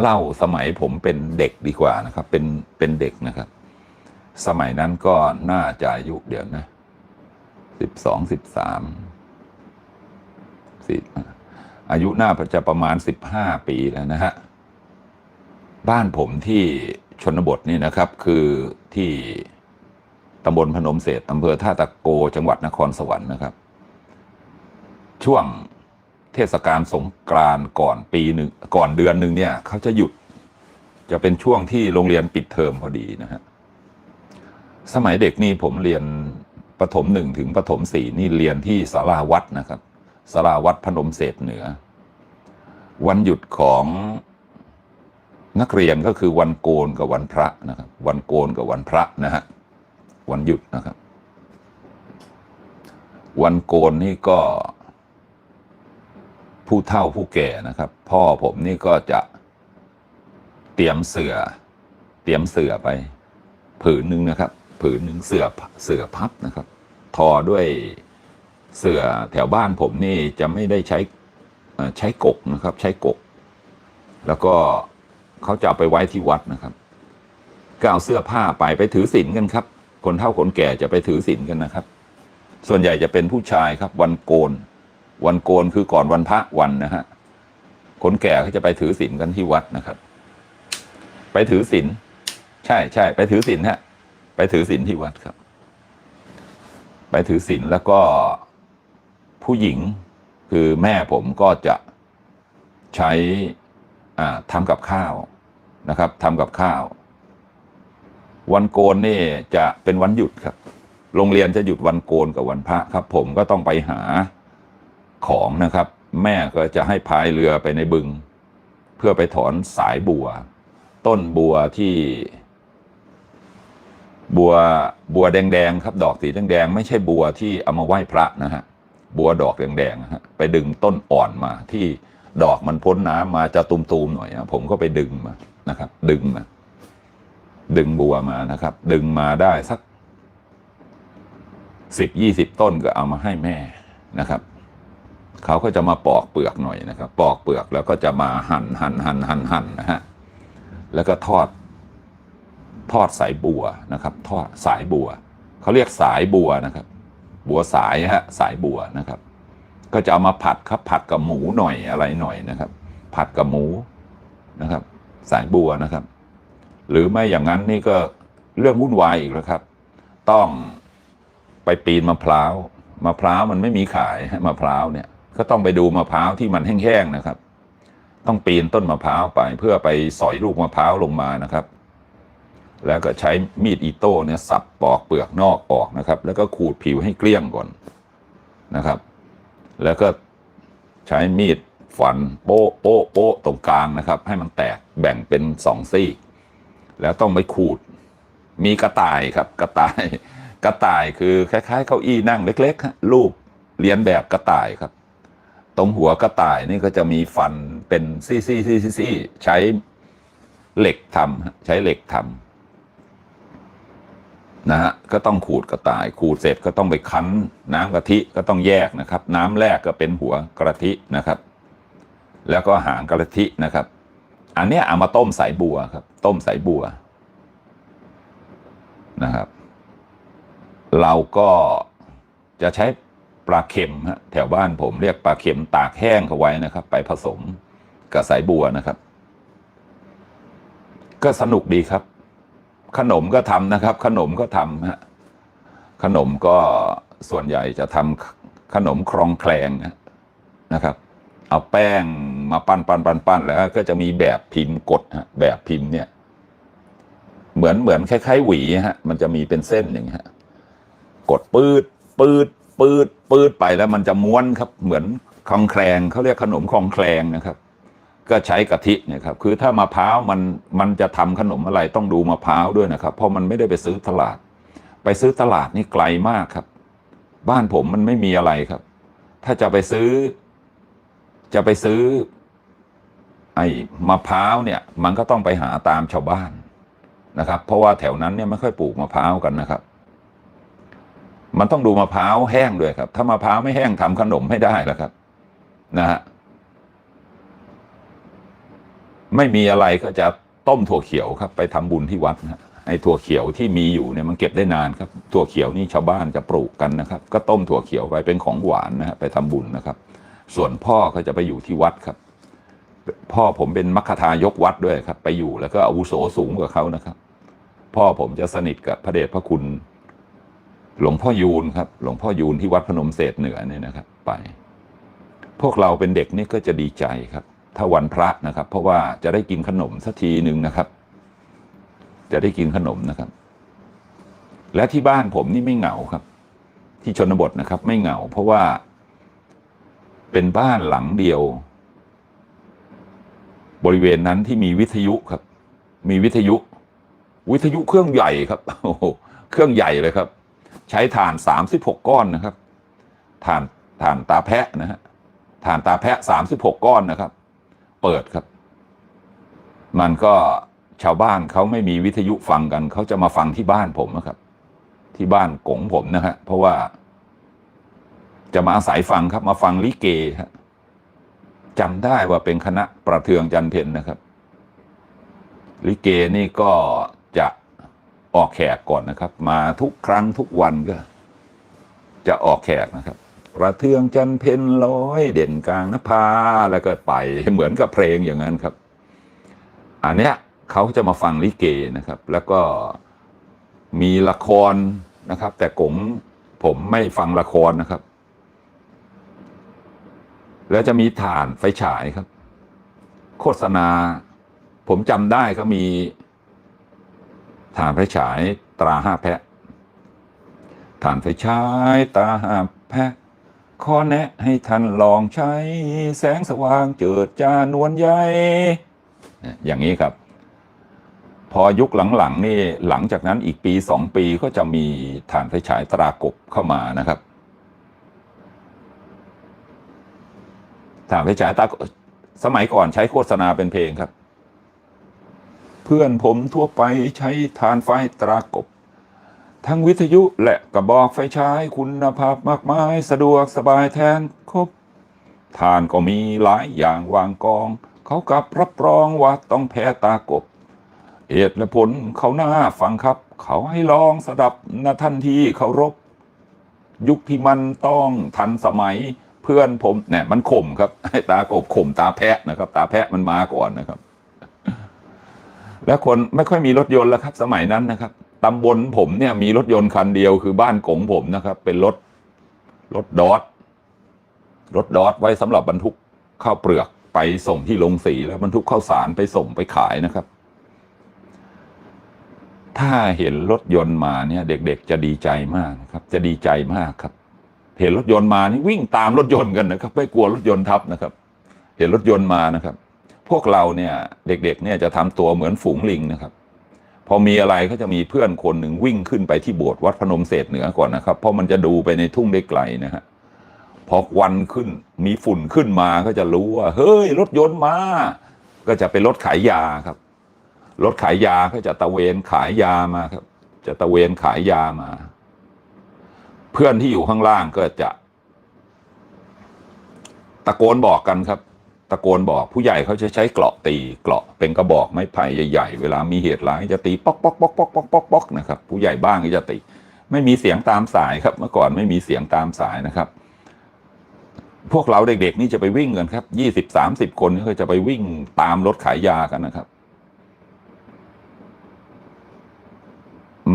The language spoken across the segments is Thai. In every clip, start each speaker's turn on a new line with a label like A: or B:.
A: เล่าสมัยผมเป็นเด็กดีกว่านะครับ เป็นเป็นเด็กนะครับ สมัยนั้นก็น่าจะอายุเดี๋ยวนะสิบสองสิบสามสิอายุน่าจะประมาณสิบห้าปีแล้วนะฮะบ้านผมที่ชนบทนี่นะครับ คือที่ตำบลพนมเศษอำเภอท่าตะโกจังหวัดนครสวรรค์นะครับ ช่วง เทศกาลสงกรานต์ก่อนปีหนึ่งก่อนเดือนหนึ่งเนี่ยเขาจะหยุดจะเป็นช่วงที่โรงเรียนปิดเทอมพอดีนะฮะสมัยเด็กนี่ผมเรียนประถมหนึ่งถึงประถมสี่นี่เรียนที่สาราวัดนะครับสาราวัดพนมเศษเหนือ วันหยุดของนักเรียนก็คือวันโกนกับวันพระนะครับ วันโกนกับวันพระนะฮะวันหยุดนะครับ วันโกนนี่ก็ ผู้เฒ่าผู้แก่นะครับ พ่อผมนี่ก็จะเตรียมเสือเตรียมเสือไป ผืนหนึ่งนะครับ ผืนหนึ่งเสือเสือพับนะครับ ทอด้วยเสือแถวบ้านผมนี่จะไม่ได้ใช้ใช้กกนะครับ ใช้กก แล้วก็เขาจะเอาไปไว้ที่วัดนะครับก็เอาเสื้อผ้าไปไปถือศีลกันครับ คนเฒ่าคนแก่จะไปถือศีลกันนะครับ ส่วนใหญ่จะเป็นผู้ชายครับ วันโกน วันโกนคือก่อนวันพระวันนะฮะคนแก่เขาจะไปถือศีลกันที่วัดนะครับ ไปถือศีลใช่ใช่ไปถือศีลฮะ ไปถือศีลที่วัดครับ ไปถือศีลแล้วก็ผู้หญิงคือแม่ผมก็จะใช้อ่าทำกับข้าวนะครับทำกับข้าว วันโกนนี่จะเป็นวันหยุดครับ โรงเรียนจะหยุดวันโกนกับวันพระครับ ผมก็ต้องไปหา ของนะครับ แม่ก็จะให้พายเรือไปในบึง เพื่อไปถอนสายบัว ต้นบัวที่ บัวบัวแดงๆครับ ดอกสีแดงๆไม่ใช่บัวที่เอามาไหว้พระนะฮะบัวดอกแดงๆนะฮะไปดึงต้นอ่อนมา ที่ดอกมันพ้นน้ำมาจะตุมๆหน่อยนะผมก็ไปดึงมานะครับ ดึงมาดึงบัวมานะครับ ดึงมาได้สักสิบยี่สิบต้นก็เอามาให้แม่นะครับ เขาก็จะมาปอกเปลือกหน่อยนะครับ ปอกเปลือกแล้วก็จะมาหั่นหั่นหั่นหั่นหั่นนะฮะแล้วก็ทอดทอดสายบัวนะครับ ทอดสายบัวเขาเรียกสายบัวนะครับ บัวสายฮะสายบัวนะครับ ก็จะเอามาผัดครับผัดกับหมูหน่อยอะไรหน่อยนะครับ ผัดกับหมูนะครับ สายบัวนะครับ หรือไม่อย่างนั้นนี่ก็เรื่องวุ่นวายอีกแล้วครับ ต้องไปปีนมะพร้าวมะพร้าวมันไม่มีขายมะพร้าวเนี่ย ก็ต้องไปดูมะพร้าวที่มันแห้งๆนะครับ ต้องปีนต้นมะพร้าวไปเพื่อไปสอยลูกมะพร้าวลงมานะครับ แล้วก็ใช้มีดอิโต้เนี่ยสับปอกเปลือกนอกออกนะครับ แล้วก็ขูดผิวให้เกลี้ยงก่อนนะครับ แล้วก็ใช้มีดฟันโป๊ะโป๊ะโป๊ะตรงกลางนะครับ ให้มันแตกแบ่งเป็นสองซี่ แล้วต้องไปขูด มีกระต่ายครับ กระต่าย กระต่ายคือคล้ายๆเก้าอี้นั่งเล็กๆรูปเรียนแบบกระต่ายครับ ตรงหัวกระต่ายนี่ก็จะมีฟันเป็นซี่ซี่ซี่ซี่ใช้เหล็กทำใช้เหล็กทำนะฮะก็ต้องขูดกระต่าย ขูดเสร็จก็ต้องไปคั้นน้ำกะทิก็ต้องแยกนะครับ น้ำแรกก็เป็นหัวกะทินะครับ แล้วก็หางกะทินะครับ อันนี้เอามาต้มสายบัวครับ ต้มสายบัวนะครับ เราก็จะใช้ ปลาเค็มฮะแถวบ้านผมเรียกปลาเค็มตากแห้งเขาไว้นะครับ ไปผสมกับสายบัวนะครับ ก็สนุกดีครับ ขนมก็ทำนะครับ ขนมก็ทำฮะขนมก็ส่วนใหญ่จะทำขนมครองแคลงนะครับ เอาแป้งมาปั้นปั้นปั้นปั้นแล้ว ก็จะมีแบบพิมพ์กดฮะแบบพิมพ์เนี่ย เหมือนเหมือนคล้ายๆหวีฮะมันจะมีเป็นเส้นอย่างเงี้ยฮะกดปืดปืด ปืดปืดไปแล้วมันจะม้วนครับเหมือนคองแคลงเขาเรียกขนมคองแคลงนะครับ ก็ใช้กะทิเนี่ยครับ คือถ้ามะพร้าวมันมันจะทำขนมอะไรต้องดูมะพร้าวด้วยนะครับ เพราะมันไม่ได้ไปซื้อตลาด ไปซื้อตลาดนี่ไกลมากครับ บ้านผมมันไม่มีอะไรครับ ถ้าจะไปซื้อ จะไปซื้อ ไอ้มะพร้าวเนี่ย มันก็ต้องไปหาตามชาวบ้านนะครับ เพราะว่าแถวนั้นเนี่ยไม่ค่อยปลูกมะพร้าวกันนะครับ มันต้องดูมะพร้าวแห้งด้วยครับ ถ้ามะพร้าวไม่แห้งทำขนมไม่ได้แล้วครับ นะฮะไม่มีอะไรก็จะต้มถั่วเขียวครับ ไปทำบุญที่วัดนะไอ้ถั่วเขียวที่มีอยู่เนี่ยมันเก็บได้นานครับ ถั่วเขียวนี่ชาวบ้านจะปลูกกันนะครับ ก็ต้มถั่วเขียวไปเป็นของหวานนะฮะไปทำบุญนะครับ ส่วนพ่อก็จะไปอยู่ที่วัดครับ พ่อผมเป็นมัคคทายกวัดด้วยครับ ไปอยู่แล้วก็อาวุโสสูงกว่าเขานะครับ พ่อผมจะสนิทกับพระเดชพระคุณ หลวงพ่อยูนครับ หลวงพ่อยูนที่วัดพนมเศษเหนือเนี่ยนะครับ ไป พวกเราเป็นเด็กนี่ก็จะดีใจครับ ถ้าวันพระนะครับ เพราะว่าจะได้กินขนมสักทีหนึ่งนะครับ จะได้กินขนมนะครับ และที่บ้านผมนี่ไม่เหงาครับ ที่ชนบทนะครับ ไม่เหงา เพราะว่า เป็นบ้านหลังเดียว บริเวณนั้นที่มีวิทยุครับ มีวิทยุ วิทยุเครื่องใหญ่ครับโอ้โหเครื่องใหญ่เลยครับ ใช้ถ่านสามสิบหกก้อนนะครับถ่านถ่านตาแพะนะฮะถ่านตาแพะสามสิบหกก้อนนะครับ เปิดครับ มันก็ชาวบ้านเขาไม่มีวิทยุฟังกัน เขาจะมาฟังที่บ้านผมนะครับ ที่บ้านกงผมนะฮะเพราะว่า จะมาอาศัยฟังครับ มาฟังลิเกครับจำได้ว่าเป็นคณะประเทืองจันเพนนะครับ ลิเกนี่ก็จะ ออกแขกก่อนนะครับ มาทุกครั้งทุกวันก็ จะออกแขกนะครับประเทืองจันเพนร้อย เด่นกลางนภาแล้วก็ไปเหมือนกับเพลงอย่างนั้นครับ อันเนี้ยเขาจะมาฟังลิเกนะครับ แล้วก็มีละครนะครับ แต่กงผมไม่ฟังละครนะครับ แล้วจะมีฐานไฟฉายครับ โฆษณา ผมจำได้ก็มี ฐานไฟฉายตราห้าแพะฐานไฟฉายตราห้าแพะขอแนะให้ท่านลองใช้แสงสว่างเจิดจ้านวลใยอย่างนี้ครับ พอยุคหลังๆนี่หลังจากนั้นอีกปีสองปีก็จะมีฐานไฟฉายตรากบเข้ามานะครับฐานไฟฉายตราสมัยก่อนใช้โฆษณาเป็นเพลงครับ เพื่อนผมทั่วไปใช้ฐานไฟตรากบ ทั้งวิทยุและกระบอกไฟฉายคุณภาพมากมายสะดวกสบายแทนครบฐานก็มีหลายอย่างวางกอง เขากับรับรองว่าต้องแพ้ตากบเหตุและผลเขาหน้าฟังครับ เขาให้ลองสดับนะท่านที่เคารพยุคที่มันต้องทันสมัยเพื่อนผมเนี่ยมันข่มครับให้ตากบข่มตาแพะนะครับ ตาแพะมันมาก่อนนะครับ แล้วคนไม่ค่อยมีรถยนต์แล้วครับ สมัยนั้นนะครับตำบลผมเนี่ยมีรถยนต์คันเดียวคือบ้านกงผมนะครับ เป็นรถรถดอทรถดอทไว้สำหรับบรรทุกข้าวเปลือกไปส่งที่โรงสีแล้วบรรทุกข้าวสารไปส่งไปขายนะครับ ถ้าเห็นรถยนต์มาเนี่ย เด็กๆจะดีใจมากนะครับ จะดีใจมากครับ เห็นรถยนต์มานี่วิ่งตามรถยนต์กันนะครับ ไม่กลัวรถยนต์ทับนะครับ เห็นรถยนต์มานะครับ พวกเราเนี่ยเด็กๆเนี่ยจะทำตัวเหมือนฝูงลิงนะครับ พอมีอะไรก็จะมีเพื่อนคนหนึ่งวิ่งขึ้นไปที่โบสถ์วัดพนมเศษเหนือก่อนนะครับ เพราะมันจะดูไปในทุ่งได้ไกลนะฮะพอควันขึ้นมีฝุ่นขึ้นมาก็จะรู้ว่า เฮ้ย รถยนต์มา ก็จะเป็นรถขายยาครับ รถขายยาก็จะตะเวนขายยามาครับ จะตะเวนขายยามา เพื่อนที่อยู่ข้างล่างก็จะ ตะโกนบอกกันครับ ตะโกนบอกผู้ใหญ่เขาจะใช้เกราะตีเกราะเป็นกระบอกไม้ไผ่ใหญ่ๆ เวลามีเหตุร้ายจะตีป๊อกป๊อกป๊อกป๊อกป๊อกป๊อกป๊อกนะครับผู้ใหญ่บ้างก็จะตี ไม่มีเสียงตามสายครับ เมื่อก่อนไม่มีเสียงตามสายนะครับ พวกเราเด็กๆ นี่จะไปวิ่งกันครับยี่สิบสามสิบคนก็จะไปวิ่งตามรถขายยากันนะครับ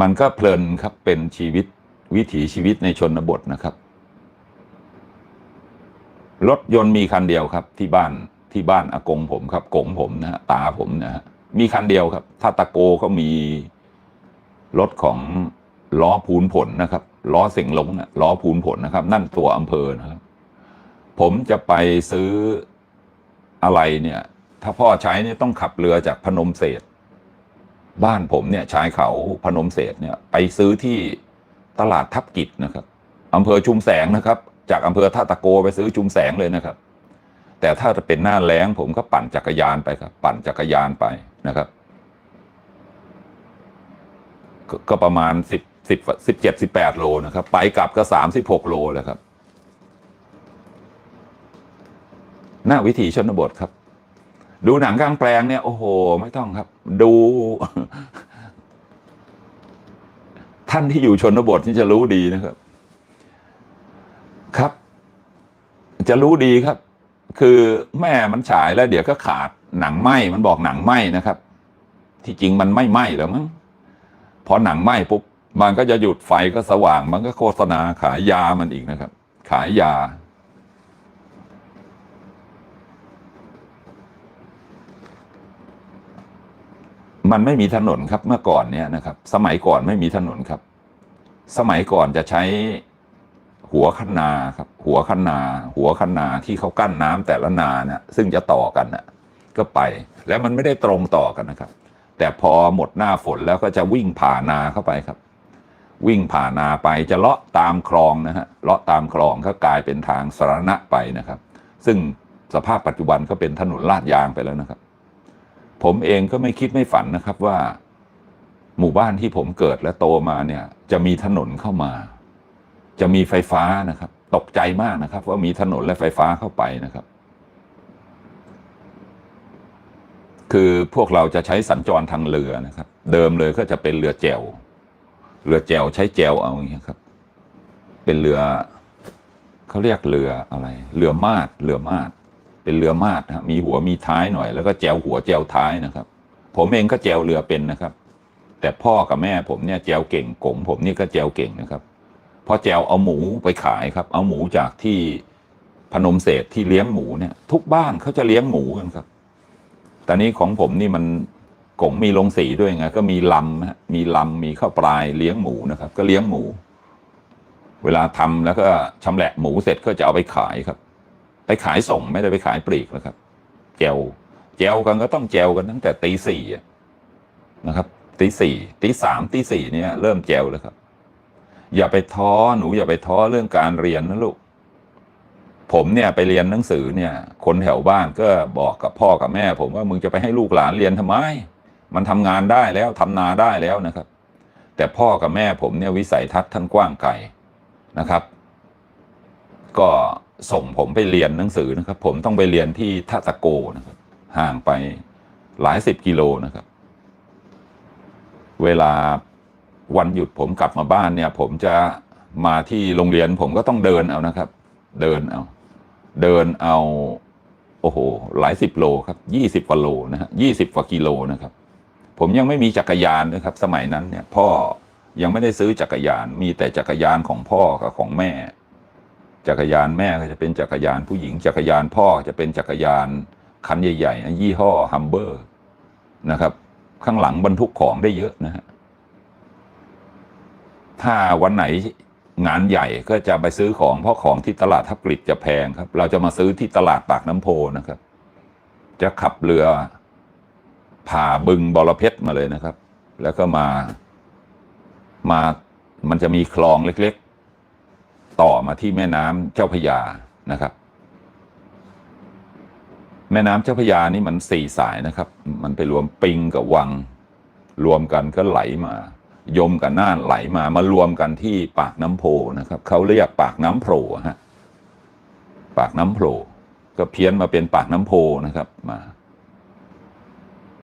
A: มันก็เพลินครับเป็นชีวิตวิถีชีวิตในชนบทนะครับ รถยนต์มีคันเดียวครับ ที่บ้านที่บ้านอากงผมครับกงผมนะฮะตาผมนะฮะมีคันเดียวครับ ถ้าตะโกก็มีรถของล้อพูนผลนะครับล้อเสียงหลงนะล้อพูนผลนะครับ นั่นตัวอำเภอนะครับ ผมจะไปซื้ออะไรเนี่ย ถ้าพ่อใช้เนี่ยต้องขับเรือจากพนมเศษบ้านผมเนี่ยชายเขาพนมเศษเนี่ย ไปซื้อที่ตลาดทับกิจนะครับอำเภอชุมแสงนะครับ จากอำเภอท่าตะโกไปซื้อชุมแสงเลยนะครับ แต่ถ้าจะเป็นหน้าแล้งผมก็ปั่นจักรยานไปครับ ปั่นจักรยานไปนะครับ ก็ก็ประมาณสิบสิบสิบเจ็ดสิบแปดโลนะครับ ไปกลับก็สามสิบหกโลเลยครับ หน้าวิถีชนบทครับ ดูหนังกลางแปลงเนี่ย โอ้โห ไม่ต้องครับ ดู ท่านที่อยู่ชนบทนี่จะรู้ดีนะครับ ครับ จะรู้ดีครับ คือแม่มันฉายแล้วเดี๋ยวก็ขาดหนังไหมมันบอกหนังไหมนะครับ ที่จริงมันไม่ไหมหรอมั้งพอหนังไหมปุ๊บมันก็จะหยุดไฟก็สว่าง มันก็โฆษณาขายยามันอีกนะครับ ขายยา มันไม่มีถนนครับเมื่อก่อนเนี่ยนะครับ สมัยก่อนไม่มีถนนครับ สมัยก่อนจะใช้ หัวคันนาครับหัวคันนา หัวคันนาที่เขากั้นน้ำแต่ละนาเนี่ยซึ่งจะต่อกันน่ะก็ไป แล้วมันไม่ได้ตรงต่อกันนะครับ แต่พอหมดหน้าฝนแล้วก็จะวิ่งผ่านาเข้าไปครับ วิ่งผ่านาไปจะเลาะตามคลองนะฮะเลาะตามคลองก็กลายเป็นทางสาธารณะไปนะครับ ซึ่งสภาพปัจจุบันก็เป็นถนนลาดยางไปแล้วนะครับ ผมเองก็ไม่คิดไม่ฝันนะครับว่า หมู่บ้านที่ผมเกิดและโตมาเนี่ย จะมีถนนเข้ามา จะมีไฟฟ้านะครับ ตกใจมากนะครับ ว่ามีถนนและไฟฟ้าเข้าไปนะครับ คือพวกเราจะใช้สัญจรทางเรือนะครับ เดิมเลยก็จะเป็นเรือแจวเรือแจวใช้แจวเอาอย่างเงี้ยครับ เป็นเรือเขาเรียกเรืออะไร เรือมาดเรือมาดเป็นเรือมาดนะมีหัวมีท้ายหน่อย แล้วก็แจวหัวแจวท้ายนะครับ ผมเองก็แจวเรือเป็นนะครับ แต่พ่อกับแม่ผมเนี่ยแจวเก่งกงผมนี่ก็แจวเก่งนะครับ พอแจวเอาหมูไปขายครับ เอาหมูจากที่พนมเศษที่เลี้ยงหมูเนี่ย ทุกบ้านเขาจะเลี้ยงหมูกันครับ แต่นี้ของผมนี่มันกงมีลงสีด้วยไงก็มีลำฮะมีลำมีข้าวปลายเลี้ยงหมูนะครับ ก็เลี้ยงหมู เวลาทำแล้วก็ชำแหละหมูเสร็จก็จะเอาไปขายครับ ไปขายส่งไม่ได้ไปขายปลีกนะครับแจวแจวกันก็ต้องแจวกันตั้งแต่ตีสี่นะครับตีสี่ตีสามตีสี่เนี่ยเริ่มแจวแล้วครับ อย่าไปท้อหนูอย่าไปท้อเรื่องการเรียนนะลูก ผมเนี่ยไปเรียนหนังสือเนี่ย คนแถวบ้านก็บอกกับพ่อกับแม่ ผมว่ามึงจะไปให้ลูกหลานเรียนทำไม มันทำงานได้แล้วทำนาได้แล้วนะครับ แต่พ่อกับแม่ผมเนี่ยวิสัยทัศน์ท่านกว้างไกลนะครับ ก็ส่งผมไปเรียนหนังสือนะครับ ผมต้องไปเรียนที่ท่าตะโกนะครับ ห่างไปหลายสิบกิโลนะครับ เวลา วันหยุดผมกลับมาบ้านเนี่ย ผมจะมาที่โรงเรียนผมก็ต้องเดินเอานะครับ เดินเอา เดินเอา โอ้โห หลายสิบโลครับยี่สิบกว่าโลนะฮะยี่สิบกว่ากิโลนะครับ ผมยังไม่มีจักรยานนะครับ สมัยนั้นเนี่ย พ่อยังไม่ได้ซื้อจักรยาน มีแต่จักรยานของพ่อกับของแม่ จักรยานแม่ก็จะเป็นจักรยานผู้หญิง จักรยานพ่อจะเป็นจักรยานคันใหญ่ๆนะยี่ห้อฮัมเบอร์นะครับ ข้างหลังบรรทุกของได้เยอะนะฮะ ถ้าวันไหนงานใหญ่ก็จะไปซื้อของเพราะของที่ตลาดทับกฤษจะแพงครับ เราจะมาซื้อที่ตลาดปากน้ำโพนะครับ จะขับเรือผ่าบึงบรเพชรมาเลยนะครับ แล้วก็มามามันจะมีคลองเล็กๆ ต่อมาที่แม่น้ำเจ้าพยานะครับ แม่น้ำเจ้าพยานี่มันสี่สายนะครับ มันไปรวมปิงกับวัง รวมกันก็ไหลมา ยมกับน่านไหลมามารวมกันที่ปากน้ำโพนะครับเขาเรียกปากน้ำโผล่ฮะปากน้ำโผล่ก็เพี้ยนมาเป็นปากน้ำโพนะครับมา